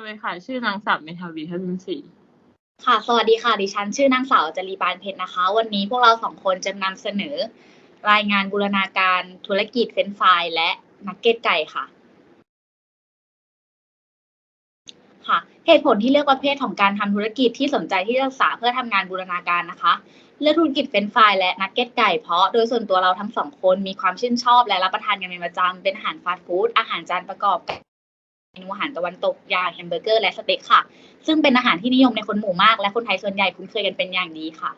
วัสดีค่ะ ชื่อนางสาวเมทาวีทัศนศรีค่ะ สวัสดีค่ะ ดิฉันชื่อนางสาวจรีบานเพชรนะคะ วันนี้พวกเราสองคนจะนำเสนอ รายงานบูรณาการธุรกิจเฟนฟรายและนักเก็ตไก่ค่ะ ค่ะ เหตุผลที่เลือกประเภทของการทำธุรกิจที่สนใจที่จะศึกษาเพื่อทำงานบูรณาการนะคะ เลือกธุรกิจเฟนฟรายและนักเก็ตไก่เพราะโดยส่วนตัวเราทั้งสองคนมีความชื่นชอบและรับประทานกันเป็นประจำเป็นอาหารฟาสต์ฟู้ดอาหารจานประกอบ นูอาหารตะวันตกอย่างแฮมเบอร์เกอร์และสเต็กค่ะ ซึ่งเป็นอาหารที่นิยมในคนหมู่มาก และคนไทยส่วนใหญ่คุ้นเคยกันเป็นอย่างดีค่ะ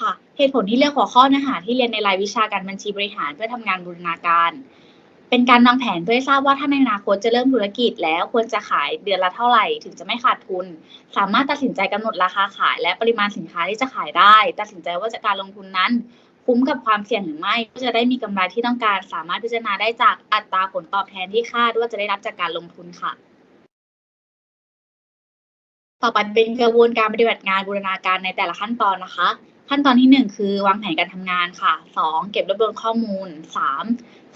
ค่ะ เหตุผลที่เลือกหัวข้อเนื้อหาที่เรียนในรายวิชาการบัญชีบริหารเพื่อทำงานบูรณาการ เป็นการวางแผนเพื่อทราบว่าถ้าในอนาคตจะเริ่มธุรกิจ แล้วควรจะขายเดือนละเท่าไหร่ ถึงจะไม่ขาดทุน สามารถตัดสินใจกำหนดราคาขาย และปริมาณสินค้าที่จะขายได้ ตัดสินใจว่าจะการลงทุนนั้น คุ้มกับความเสี่ยงหรือไม่เพื่อจะได้มีกำไรที่ต้องการสามารถพิจารณาได้จากอัตราผลตอบแทนที่คาดว่าจะได้รับจากการลงทุนค่ะ ต่อไปเป็นกระบวนการปฏิบัติงานบูรณาการในแต่ละขั้นตอนนะคะ ขั้นตอนที่หนึ่งคือวางแผนการทำงานค่ะสองเก็บรวบรวมข้อมูลสาม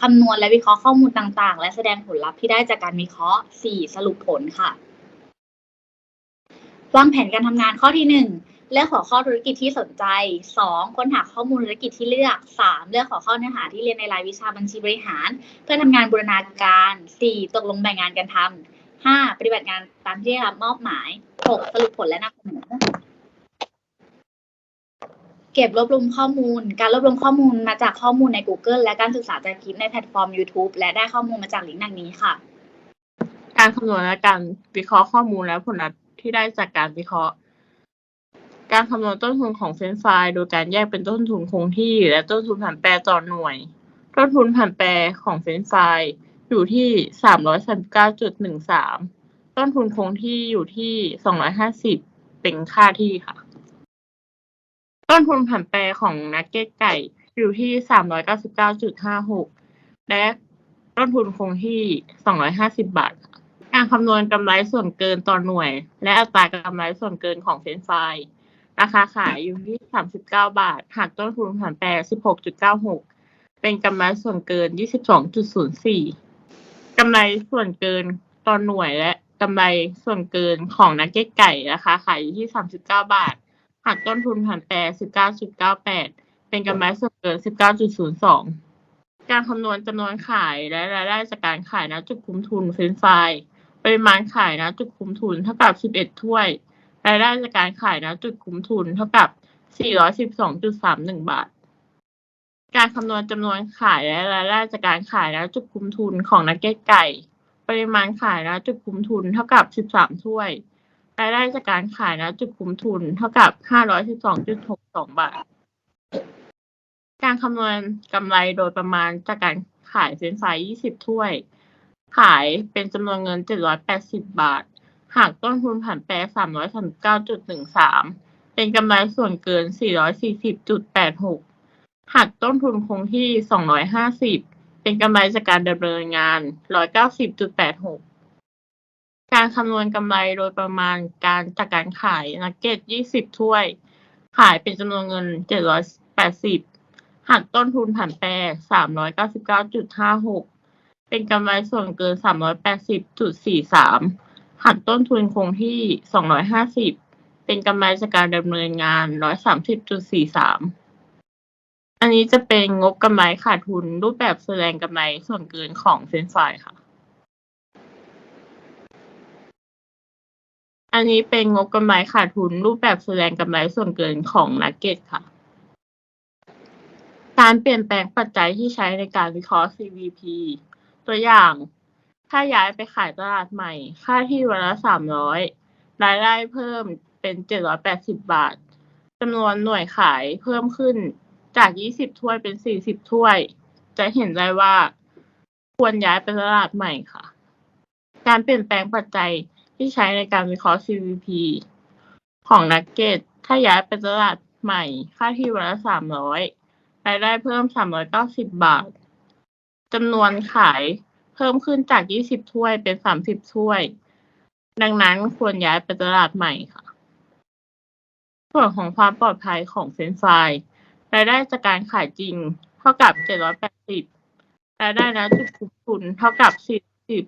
คำนวณและวิเคราะห์ข้อมูลต่างๆ และแสดงผลลัพธ์ที่ได้จากการวิเคราะห์สี่สรุปผลค่ะวางแผนการทำงานข้อที่หนึ่ง เลือกหัวข้อธุรกิจที่สนใจสองค้นหาข้อมูลธุรกิจที่เลือกสามเลือกหัวข้อเนื้อหาที่เรียนในรายวิชาบัญชีบริหาร เพื่อทำงานบูรณาการสี่ตกลงแบ่งงานกันทำห้าปฏิบัติงานตามที่ได้รับมอบหมายหกสรุปผลและนำเสนอเก็บรวบรวมข้อมูล การรวบรวมข้อมูลมาจากข้อมูลใน Google และการศึกษาจากคลิปในแพลตฟอร์ม YouTube และได้ข้อมูลมาจากลิงก์ดังนี้ค่ะ การคำนวณและการวิเคราะห์ข้อมูลและผลลัพธ์ที่ได้จากการวิเคราะห์ การคำนวณต้นทุนของเฟรนช์ฟรายโดยการแยกเป็นต้นทุนคงที่ และต้นทุนผันแปรต่อหน่วย ต้นทุนผันแปรของเฟรนช์ฟรายอยู่ที่สามร้อยสามเก้าจุดหนึ่งสามต้นทุนคงที่อยู่ที่สองร้อยห้าสิบเป็นค่าที่ค่ะ ต้นทุนผันแปรของนักเก็ตไก่อยู่ที่สามร้อยเก้าสิบเก้าจุดห้าหกและต้นทุนคงที่สองร้อยห้าสิบบาท การคำนวณกำไรส่วนเกินต่อหน่วย และอัตรากำไรส่วนเกินของเฟรนช์ฟราย ราคาขายอยู่ที่สามสิบเก้าบาทหักต้นทุนผันแปรสิบหกจุดเก้าหกเป็นกำไรส่วนเกินยี่สิบสองจุดศูนย์สี่กำไรส่วนเกินต่อหน่วยและกำไรส่วนเกินของนักเก็ตไก่ราคาขายอยู่ที่สามสิบเก้าบาทหักต้นทุนผันแปรสิบเก้าจุดเก้าแปดเป็นกำไรส่วนเกินสิบเก้าจุดศูนย์สองการคำนวณจำนวนขายและรายได้จากการขายณจุดคุ้มทุนเฟรนช์ฟปริมาณขายณจุดคุ้มทุนเท่ากับ11ถ้วย รายได้จากการขายณจุดคุ้มทุนเท่ากับ 412.31 บาท การคำนวณจำนวนขายและรายได้จากการขายณจุดคุ้มทุนของนักเก็ตไก่ ปริมาณขายณจุดคุ้มทุนเท่ากับ 13 ถ้วย รายได้จากการขายณจุดคุ้มทุนเท่ากับ 512.62 บาท การคำนวณกำไรโดยประมาณจากการขายเฟรนช์ฟราย20 ถ้วย ขายเป็นจำนวนเงิน 780 บาท หากต้นทุนผันแปร339.13เป็นกำไรส่วนเกิน440.86หากต้นทุนคงที่250เป็นกำไรจากการดำเนินงาน190.86การคำนวณกำไรโดยประมาณการจากการขายนักเก็ต20ถ้วย ขายเป็นจำนวนเงิน780หากต้นทุนผันแปร399.56เป็นกำไรส่วนเกิน380.43 หักต้นทุนคงที่250เป็นกำไรจากการดำเนินงาน130.43อันนี้จะเป็นงบกำไรขาดทุนรูปแบบแสดงกำไรส่วนเกินของเฟนช์ฟค่ะ อันนี้เป็นงบกำไรขาดทุนรูปแบบแสดงกำไรส่วนเกินของนักเก็ตค่ะ การเปลี่ยนแปลงปัจจัยที่ใช้ในการวิเคราะห์ CVP ตัวอย่าง ถ้าย้ายไปขายตลาดใหม่ ค่าที่วันละสามร้อยรายได้เพิ่มเป็นเจ็ดร้อยแปดสิบบาทจำนวนหน่วยขายเพิ่มขึ้นจากยี่สิบถ้วยเป็นสี่สิบถ้วย จะเห็นได้ว่าควรย้ายไปตลาดใหม่ค่ะ การเปลี่ยนแปลงปัจจัยที่ใช้ในการวิเคราะห์ CVP ของนักเก็ตถ้าย้ายไปตลาดใหม่ ค่าที่วันละสามร้อยรายได้เพิ่มสามร้อยเก้าสิบบาทจำนวนขาย พิ่มขึ้นจาก 20 ถ้วยเป็น 30 ถ้วย ดังนั้นควรย้ายไปตลาดใหม่ค่ะ ส่วนของความปลอดภัยของเฟรนช์ฟรายรายได้จากการขายจริง เท่ากับ 780รายได้ณจุดคุ้มทุนเท่ากับ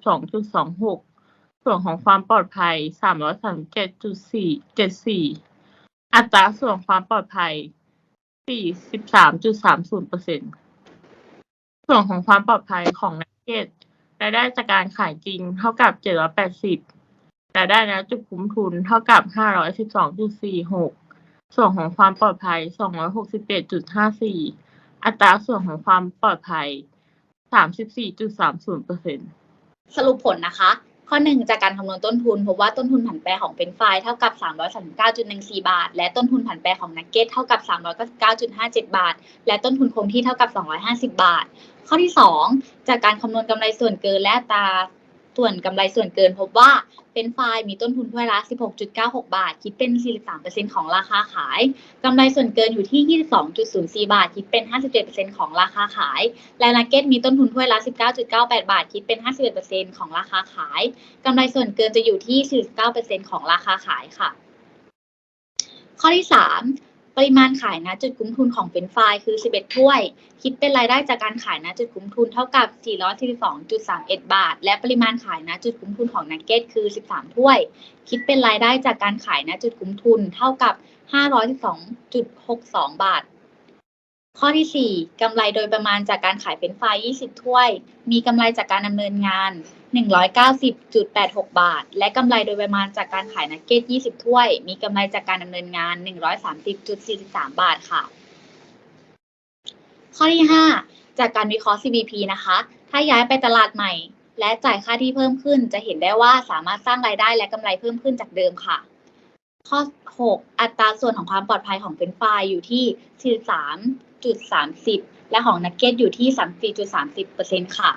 42.26 ส่วนของความปลอดภัย 337.474 อัตราส่วนความปลอดภัย 43.30%ส่วนของความปลอดภัยของนักเก็ต รายได้จากการขายจริงเท่ากับ780รายได้ณจุดคุ้มทุนเท่ากับ512.46ส่วนของความปลอดภัย267.54อัตราส่วนของความปลอดภัย34.30%สรุปผลนะคะ ข้อหนึ่งจากการคำนวณต้นทุนพบว่าต้นทุนผันแปรของเป็นไฟเท่ากับ 339.14 บาท และต้นทุนผันแปรของนักเก็ตเท่ากับ 399.57 บาท และต้นทุนคงที่เท่ากับ 250 บาท ข้อที่ 2 จากการคำนวณกำไรส่วนเกินและตา ส่วนกำไรส่วนเกินพบว่าเป็นไฟล์มีต้นทุนถ้วยละ 16.96 บาท คิดเป็น 43%ของราคาขาย กำไรส่วนเกินอยู่ที่ 22.04 บาท คิดเป็น 57%ของราคาขาย และนักเก็ตมีต้นทุนถ้วยละ 19.98 บาท คิดเป็น 51%ของราคาขาย กำไรส่วนเกินจะอยู่ที่ 49%ของราคาขายค่ะ ข้อที่ 3 ปริมาณขายณจุดคุ้มทุนของเฟนช์ฟรายคือ 11 ถ้วย คิดเป็นรายได้จากการขายณจุดคุ้มทุนเท่ากับ 442.31 บาท และปริมาณขายณจุดคุ้มทุนของนักเก็ตคือ 13 ถ้วย คิดเป็นรายได้จากการขายณจุดคุ้มทุนเท่ากับ 512.62 บาท ข้อที่ 4กำไรโดยประมาณจากการขายเป็นไฟราย 20 ถ้วย มีกำไรจากการดำเนินงาน 190.86 บาท และกำไรโดยประมาณจากการขายนักเก็ต 20 ถ้วย มีกำไรจากการดำเนินงาน 130.43 บาทค่ะ ข้อที่ 5 จากการวิเคราะห์ CBP นะคะ ถ้าย้ายไปตลาดใหม่ และจ่ายค่าที่เพิ่มขึ้น จะเห็นได้ว่าสามารถสร้างรายได้และกำไรเพิ่มขึ้นจากเดิมค่ะ ข้อ 6 อัตราส่วนของความปลอดภัยของเฟรนฟรายอยู่ที่ 43.30 และของนักเก็ตอยู่ที่ 34.30%ค่ะ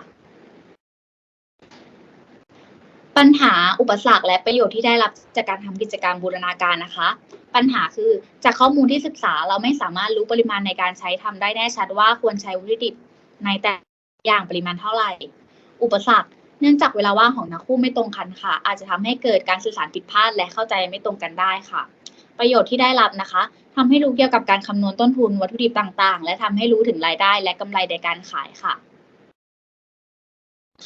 ปัญหาอุปสรรคและประโยชน์ที่ได้รับจากการทำกิจกรรมบูรณาการนะคะ ปัญหาคือจากข้อมูลที่ศึกษาเราไม่สามารถรู้ปริมาณในการใช้ทำได้แน่ชัดว่าควรใช้วัตถุดิบในแต่ละอย่างปริมาณเท่าไหร่ อุปสรรคเนื่องจากเวลาว่างของนักคู่ไม่ตรงกันค่ะ อาจจะทำให้เกิดการสื่อสารผิดพลาดและเข้าใจไม่ตรงกันได้ค่ะ ประโยชน์ที่ได้รับนะคะทำให้รู้เกี่ยวกับการคำนวณต้นทุนวัตถุดิบต่างๆ และทำให้รู้ถึงรายได้และกำไรในการขายค่ะ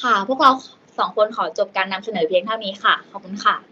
ค่ะ พวกเรา สองคนขอจบการนำเสนอเพียงเท่านี้ค่ะ ขอบคุณค่ะ